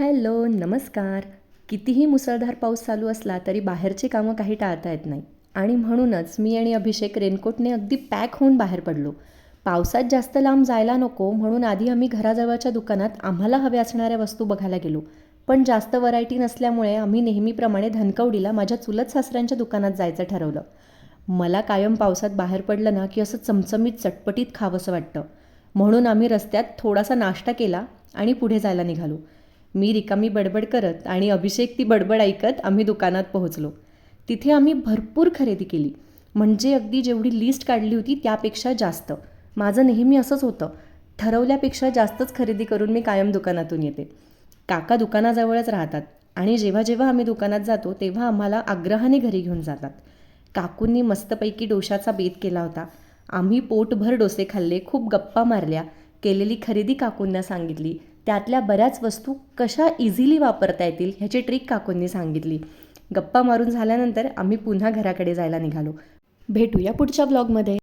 Hello नमस्कार. कितीही मुसळधार पाऊस चालू असला तरी बाहेरची कामं काही टाळता येत नाही. आणि म्हणूनच मी आणि अभिषेक रेनकोटने अगदी पॅक होऊन बाहेर पडलो. पावसात जास्त लांब जायला नको म्हणून आधी आम्ही घराजवळच्या दुकानात आम्हाला हव्या असणाऱ्या वस्तू बघायला गेलो. पण जास्त व्हरायटी नसल्यामुळे आम्ही नेहमीप्रमाणे धनकवडीला माझ्या चुलत सासऱ्यांच्या दुकानात जायचं ठरवलं. मला कायम पावसात बाहेर पडलं ना की असं चमचमीत चटपटीत खावंसं वाटतं. म्हणून आम्ही रस्त्यात थोडासा नाश्ता केला आणि पुढे जायला निघालो. मी रिकामी बडबड करत आणि अभिषेक ती बडबड ऐकत आम्ही दुकानात पोहोचलो. तिथे आम्ही भरपूर खरेदी केली. म्हणजे अगदी जेवढी लिस्ट काढली होती त्यापेक्षा जास्त. माझं नेहमी असंच होतं. ठरवल्यापेक्षा जास्तच खरेदी करून मी कायम दुकानातून येते. काका दुकानाजवळच राहतात आणि जेव्हा जेव्हा आम्ही दुकानात जातो तेव्हा आम्हाला आग्रहाने घरी घेऊन जातात. काकूंनी मस्तपैकी डोशाचा बेत केला होता. आम्ही पोटभर डोसे खाल्ले खूप गप्पा मारल्या केलेली खरेदी काकूंना सांगितली. त्यातल्या बऱ्याच वस्तू कशा इझिली वापरता येतील ह्याची ट्रिक काकूंनी सांगितली. गप्पा मारून झाल्यानंतर आम्ही पुन्हा घराकडे जायला निघालो. भेटूया पुढच्या ब्लॉगमध्ये